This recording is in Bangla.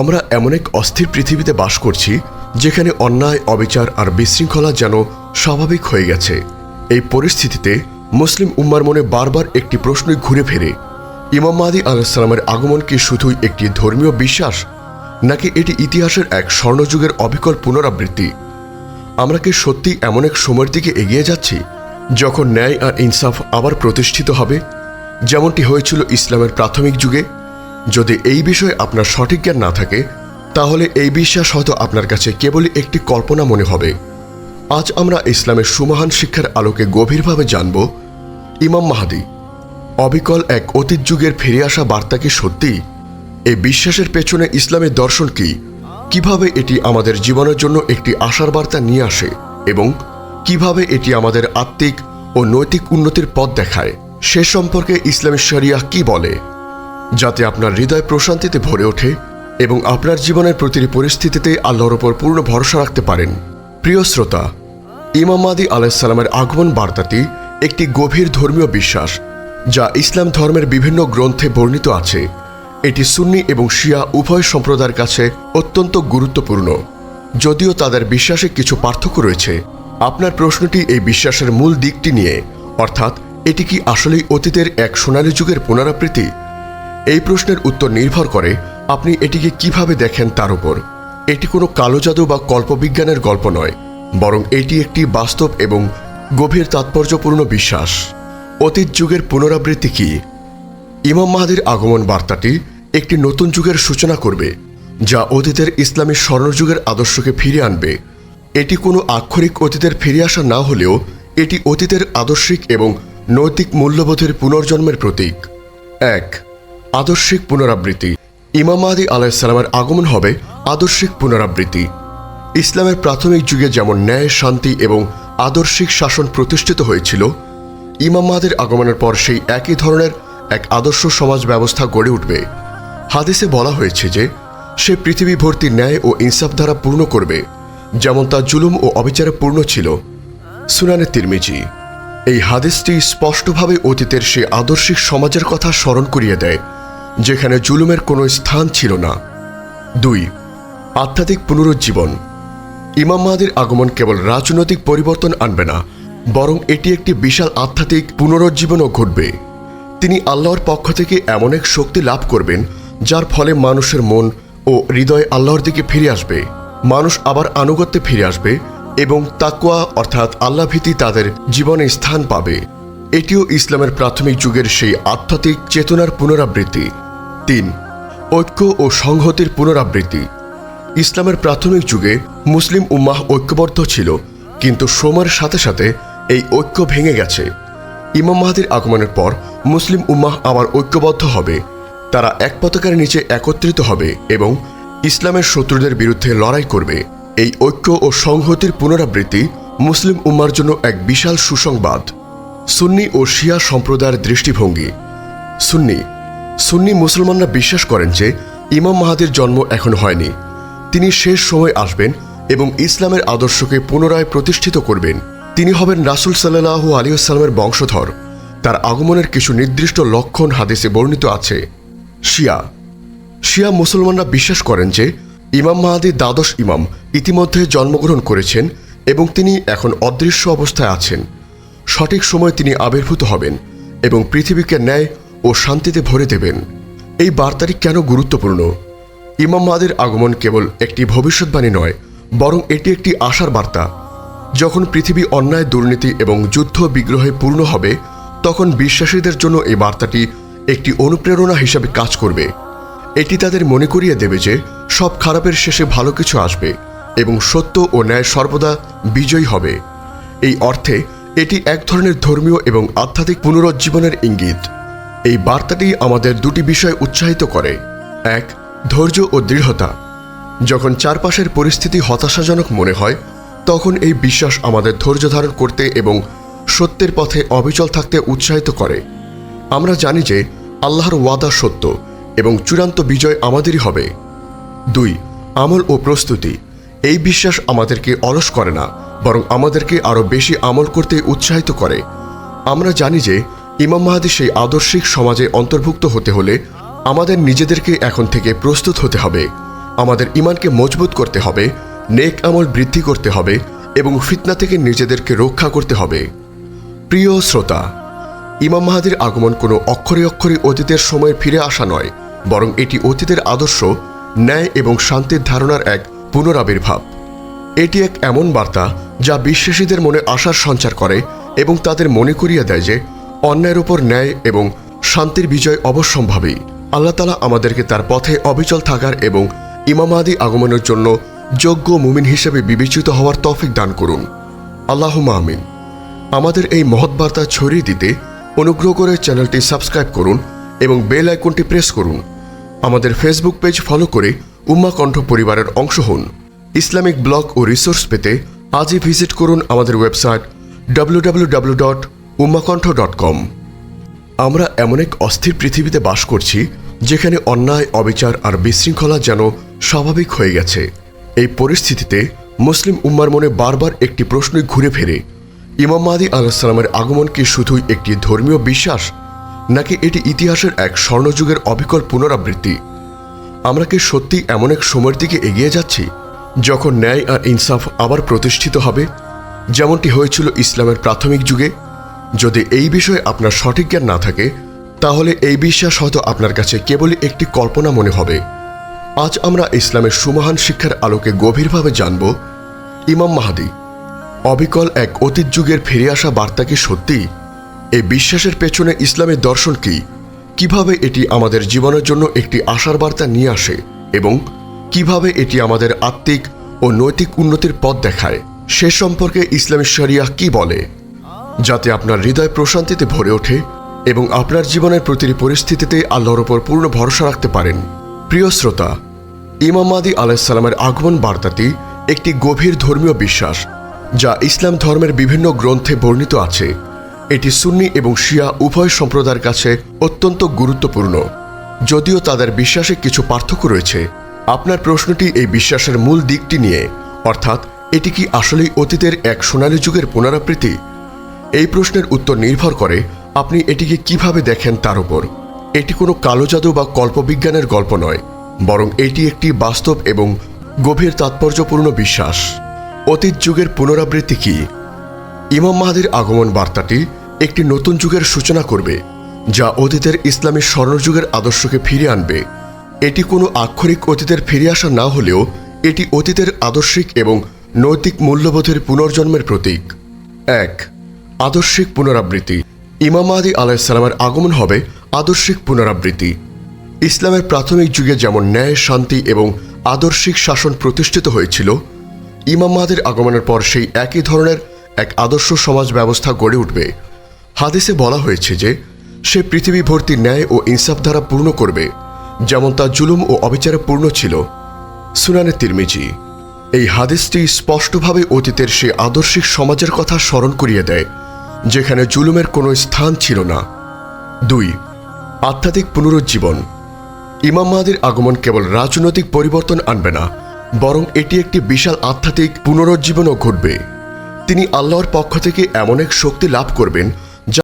আমরা এমন এক অস্থির পৃথিবীতে বাস করছি, যেখানে অন্যায়, অবিচার আর বিশৃঙ্খলা যেন স্বাভাবিক হয়ে গেছে। এই পরিস্থিতিতে মুসলিম উম্মার মনে বারবার একটি প্রশ্নই ঘুরে ফেরে। ইমাম মাহাদি আলাইসালামের আগমন কি শুধুই একটি ধর্মীয় বিশ্বাস, নাকি এটি ইতিহাসের এক স্বর্ণযুগের অবিকল পুনরাবৃত্তি? আমরা কি সত্যি এমন এক সময়ের দিকে এগিয়ে যাচ্ছি, যখন ন্যায় আর ইনসাফ আবার প্রতিষ্ঠিত হবে? যেমনটি হয়েছিল ইসলামের প্রাথমিক যুগে যদি এই বিষয়ে আপনার সঠিক জ্ঞান না থাকে, তাহলে এই বিশ্বাস হয়তো আপনার কাছে কেবলই একটি কল্পনা মনে হবে। আজ আমরা ইসলামের সুমহান শিক্ষার আলোকে গভীরভাবে জানব, ইমাম মাহাদি, অবিকল এক অতীত যুগের ফিরে আসা বার্তা কি সত্যি? এই বিশ্বাসের পেছনে ইসলামের দর্শন কি? কীভাবে এটি আমাদের জীবনের জন্য একটি আশার বার্তা নিয়ে আসে? এবং কীভাবে এটি আমাদের আত্মিক ও নৈতিক উন্নতির পথ দেখায়? সে সম্পর্কে ইসলামী শরিয়া কি বলে? যাতে আপনার হৃদয় প্রশান্তিতে ভরে ওঠে এবং আপনার জীবনের প্রতিটি পরিস্থিতিতে আল্লাহর ওপর পূর্ণ ভরসা রাখতে পারেন। প্রিয় শ্রোতা, ইমাম মাদি আলাইসাল্লামের আগমন বার্তাটি একটি গভীর ধর্মীয় বিশ্বাস, যা ইসলাম ধর্মের বিভিন্ন গ্রন্থে বর্ণিত আছে। এটি সুন্নি এবং শিয়া উভয় সম্প্রদায়ের কাছে অত্যন্ত গুরুত্বপূর্ণ। যদিও তাদের বিশ্বাসে কিছু পার্থক্য রয়েছে, আপনার প্রশ্নটি এই বিশ্বাসের মূল দিকটি নিয়ে, অর্থাৎ এটি কি আসলেই অতীতের এক সোনালী যুগের পুনরাবৃত্তি? এই প্রশ্নের উত্তর নির্ভর করে আপনি এটিকে কীভাবে দেখেন তার উপর। এটি কোনো কালো জাদু বা কল্পবিজ্ঞানের গল্প নয়, বরং এটি একটি বাস্তব এবং গভীর তাৎপর্যপূর্ণ বিশ্বাস। অতীত যুগের পুনরাবৃত্তি কি? ইমাম মাহাদির আগমন বার্তাটি একটি নতুন যুগের সূচনা করবে, যা অতীতের ইসলামী স্বর্ণযুগের আদর্শকে ফিরে আনবে। এটি কোনো আক্ষরিক অতীতের ফিরে আসা না হলেও এটি অতীতের আদর্শিক এবং নৈতিক মূল্যবোধের পুনর্জন্মের প্রতীক। এক আদর্শিক পুনরাবৃত্তি। ইমাম মাহাদি আলাইসালামের আগমন হবে আদর্শিক পুনরাবৃত্তি। ইসলামের প্রাথমিক যুগে যেমন ন্যায়, শান্তি এবং আদর্শিক শাসন প্রতিষ্ঠিত হয়েছিল, ইমাম মাহাদের আগমনের পর সেই একই ধরনের এক আদর্শ সমাজ ব্যবস্থা গড়ে উঠবে। হাদিসে বলা হয়েছে যে, সে পৃথিবী ভর্তি ন্যায় ও ইনসাফ দ্বারা পূর্ণ করবে, যেমন তা জুলুম ও অবিচারে পূর্ণ ছিল, সুনানে তিরমিজি। এই হাদিসটি স্পষ্টভাবে অতীতের সে আদর্শিক সমাজের কথা স্মরণ করিয়ে দেয় যেখানে জুলুমের কোনো স্থান ছিল না। দুই, আধ্যাত্মিক পুনরুজ্জীবন। ইমাম মাহাদির আগমন কেবল রাজনৈতিক পরিবর্তন আনবে না, বরং এটি একটি বিশাল আধ্যাত্মিক পুনরুজ্জীবনও ঘটবে। তিনি আল্লাহর পক্ষ থেকে এমন এক শক্তি লাভ করবেন, যার ফলে মানুষের মন ও হৃদয় আল্লাহর দিকে ফিরে আসবে। মানুষ আবার আনুগত্যে ফিরে আসবে এবং তাকুয়া অর্থাৎ আল্লাহ ভীতি তাদের জীবনে স্থান পাবে। এটিও ইসলামের প্রাথমিক যুগের সেই আধ্যাত্মিক চেতনার পুনরাবৃত্তি। তিন, ঐক্য ও সংহতির পুনরাবৃত্তি। ইসলামের প্রাথমিক যুগে মুসলিম উম্মাহ ঐক্যবদ্ধ ছিল, কিন্তু সময়ের সাথে সাথে এই ঐক্য ভেঙে গেছে। ইমাম মাহাদির আগমনের পর মুসলিম উম্মাহ আবার ঐক্যবদ্ধ হবে। তারা এক পতাকার নিচে একত্রিত হবে এবং ইসলামের শত্রুদের বিরুদ্ধে লড়াই করবে। এই ঐক্য ও সংহতির পুনরাবৃত্তি মুসলিম উম্মার জন্য এক বিশাল সুসংবাদ। সুন্নি ও শিয়া সম্প্রদায়ের দৃষ্টিভঙ্গি। সুন্নি। সুন্নি মুসলমানরা বিশ্বাস করেন যে, ইমাম মাহাদির জন্ম এখন হয়নি। তিনি শেষ সময় আসবেন এবং ইসলামের আদর্শকে পুনরায় প্রতিষ্ঠিত করবেন। তিনি হবেন রাসুল সাল্লাহু আলিউসালামের বংশধর। তার আগমনের কিছু নির্দিষ্ট লক্ষণ হাদিসে বর্ণিত আছে। শিয়া। শিয়া মুসলমানরা বিশ্বাস করেন যে, ইমাম মাহাদি দ্বাদশ ইমাম ইতিমধ্যে জন্মগ্রহণ করেছেন এবং তিনি এখন অদৃশ্য অবস্থায় আছেন। সঠিক সময় তিনি আবির্ভূত হবেন এবং পৃথিবীকে ন্যায় ও শান্তিতে ভরে দেবেন। এই বার্তাটি কেন গুরুত্বপূর্ণ? ইমাম আগমন কেবল একটি ভবিষ্যৎবাণী নয়, বরং এটি একটি আশার বার্তা। যখন পৃথিবী অন্যায়, দুর্নীতি এবং যুদ্ধ বিগ্রহে পূর্ণ হবে, তখন বিশ্বাসীদের জন্য এই বার্তাটি একটি অনুপ্রেরণা হিসাবে কাজ করবে। এটি তাদের মনে করিয়ে দেবে যে সব খারাপের শেষে ভালো কিছু আসবে এবং সত্য ও ন্যায় সর্বদা বিজয়ী হবে। এই অর্থে এটি এক ধরনের ধর্মীয় এবং আধ্যাত্মিক পুনরুজ্জীবনের ইঙ্গিত। এই বার্তাটি আমাদের দুটি বিষয় উৎসাহিত করে। এক, ধৈর্য ও দৃঢ়তা। যখন চারপাশের পরিস্থিতি হতাশাজনক মনে হয়, তখন এই বিশ্বাস আমাদের ধৈর্য ধারণ করতে এবং সত্যের পথে অবিচল থাকতে উৎসাহিত করে। আমরা জানি যে আল্লাহর ওয়াদা সত্য এবং চূড়ান্ত বিজয় আমাদেরই হবে। দুই, আমল ও প্রস্তুতি। এই বিশ্বাস আমাদেরকে অলস করে না বরং আমাদেরকে আরও বেশি আমল করতে উৎসাহিত করে। আমরা জানি যে ইমাম মাহাদি সেই আদর্শিক সমাজে অন্তর্ভুক্ত হতে হলে আমাদের নিজেদেরকে এখন থেকে প্রস্তুত হতে হবে। আমাদের ইমানকে মজবুত করতে হবে, নেক আমল বৃদ্ধি করতে হবে এবং ফিতনা থেকে নিজেদেরকে রক্ষা করতে হবে। প্রিয় শ্রোতা, ইমাম মাহাদির আগমন কোনো অক্ষরে অক্ষরে অতীতের সময়ে ফিরে আসা নয়, বরং এটি অতীতের আদর্শ, ন্যায় এবং শান্তির ধারণার এক পুনরাবির্ভাব। এটি এক এমন বার্তা যা বিশ্বাসীদের মনে আশার সঞ্চার করে এবং তাদের মনে করিয়ে দেয় যে অন্যায়ের উপর ন্যায় এবং শান্তির বিজয় অবশ্যম্ভাবী। আল্লাহ তালা আমাদেরকে তার পথে অবিচল থাকার এবং ইমামাদি আগমনের জন্য যোগ্য মুমিন হিসেবে বিবেচিত হওয়ার তফিক দান করুন। আল্লাহ আমিন। আমাদের এই মহৎ বার্তা ছড়িয়ে দিতে অনুগ্রহ করে চ্যানেলটি সাবস্ক্রাইব করুন এবং বেল আইকনটি প্রেস করুন। আমাদের ফেসবুক পেজ ফলো করে উম্মা কণ্ঠ পরিবারের অংশ হন। ইসলামিক ব্লগ ও রিসোর্স পেতে আজই ভিজিট করুন আমাদের website W W W dot dot com আমরা এমন এক অস্থির পৃথিবীতে বাস করছি, যেখানে অন্যায়, অবিচার আর বিশৃঙ্খলা যেন স্বাভাবিক হয়ে গেছে। এই পরিস্থিতিতে মুসলিম উম্মার মনে বারবার একটি প্রশ্নই ঘুরে ফেরে, ইমাম মাদি আলাহিসাল্লামের আগমন কি শুধুই একটি ধর্মীয় বিশ্বাস, নাকি এটি ইতিহাসের এক স্বর্ণযুগের অবিকল পুনরাবৃত্তি? আমরা কি সত্যি এমন এক সময়ের দিকে এগিয়ে যাচ্ছি? যখন ন্যায় আর ইনসাফ আবার প্রতিষ্ঠিত হবে, যেমনটি হয়েছিল ইসলামের প্রাথমিক যুগে, যদি এই বিষয়ে আপনার সঠিক জ্ঞান না থাকে, তাহলে এই বিশ্বাস হয়তো আপনার কাছে কেবলই একটি কল্পনা মনে হবে। আজ আমরা ইসলামের সুমহান শিক্ষার আলোকে গভীরভাবে জানব, ইমাম মাহাদি, অবিকল এক অতীত যুগের ফিরে আসা বার্তা কি সত্যি? এই বিশ্বাসের পেছনে ইসলামের দর্শন কি? কীভাবে এটি আমাদের জীবনের জন্য একটি আশার বার্তা নিয়ে আসে? এবং কীভাবে এটি আমাদের আত্মিক ও নৈতিক উন্নতির পথ দেখায়, সে সম্পর্কে ইসলামী শরিয়া কি বলে? যাতে আপনার হৃদয় প্রশান্তিতে ভরে ওঠে এবং আপনার জীবনের প্রতিটি পরিস্থিতিতে আল্লাহর ওপর পূর্ণ ভরসা রাখতে পারেন। প্রিয় শ্রোতা, ইমাম মাদি আলাইসাল্লামের আগমন বার্তাটি একটি গভীর ধর্মীয় বিশ্বাস, যা ইসলাম ধর্মের বিভিন্ন গ্রন্থে বর্ণিত আছে। এটি সুন্নি এবং শিয়া উভয় সম্প্রদায়ের কাছে অত্যন্ত গুরুত্বপূর্ণ, যদিও তাদের বিশ্বাসে কিছু পার্থক্য রয়েছে। আপনার প্রশ্নটি এই বিশ্বাসের মূল দিকটি নিয়ে, অর্থাৎ এটি কি আসলেই অতীতের এক সোনালী যুগের পুনরাবৃত্তি? এই প্রশ্নের উত্তর নির্ভর করে আপনি এটিকে কীভাবে দেখেন তার উপর। এটি কোনো কালো জাদু বা কল্পবিজ্ঞানের গল্প নয়, বরং এটি একটি বাস্তব এবং গভীর তাৎপর্যপূর্ণ বিশ্বাস। অতীত যুগের পুনরাবৃত্তি কি? ইমাম মাহাদির আগমন বার্তাটি একটি নতুন যুগের সূচনা করবে, যা অতীতের ইসলামী স্বর্ণযুগের আদর্শকে ফিরে আনবে। এটি কোনো আক্ষরিক অতীতের ফিরে আসা না হলেও এটি অতীতের আদর্শিক এবং নৈতিক মূল্যবোধের পুনর্জন্মের প্রতীক। এক, আদর্শিক পুনরাবৃত্তি। ইমাম মাহাদি আলাইসাল্লামের আগমন হবে আদর্শিক পুনরাবৃত্তি। ইসলামের প্রাথমিক যুগে যেমন ন্যায়, শান্তি এবং আদর্শিক শাসন প্রতিষ্ঠিত হয়েছিল, ইমাম আগমনের পর সেই একই ধরনের এক আদর্শ সমাজ ব্যবস্থা গড়ে উঠবে। হাদিসে বলা হয়েছে যে সে পৃথিবী ভর্তি ন্যায় ও ইনসাফ দ্বারা পূর্ণ করবে। যেমন তা জুলুম ও অবিচারে পূর্ণ ছিল। সুনানে তিরমিজি, এই হাদিসটি স্পষ্টভাবে অতীতের সে আদর্শিক সমাজের কথা স্মরণ করিয়ে দেয়, যেখানে জুলুমের কোনো স্থান ছিল না। দুই, আধ্যাত্মিক পুনরুজ্জীবন। ইমাম মাহাদির আগমন কেবল রাজনৈতিক পরিবর্তন আনবে না, বরং এটি একটি বিশাল আধ্যাত্মিক পুনরুজ্জীবনও ঘটবে। তিনি আল্লাহর পক্ষ থেকে এমন এক শক্তি লাভ করবেন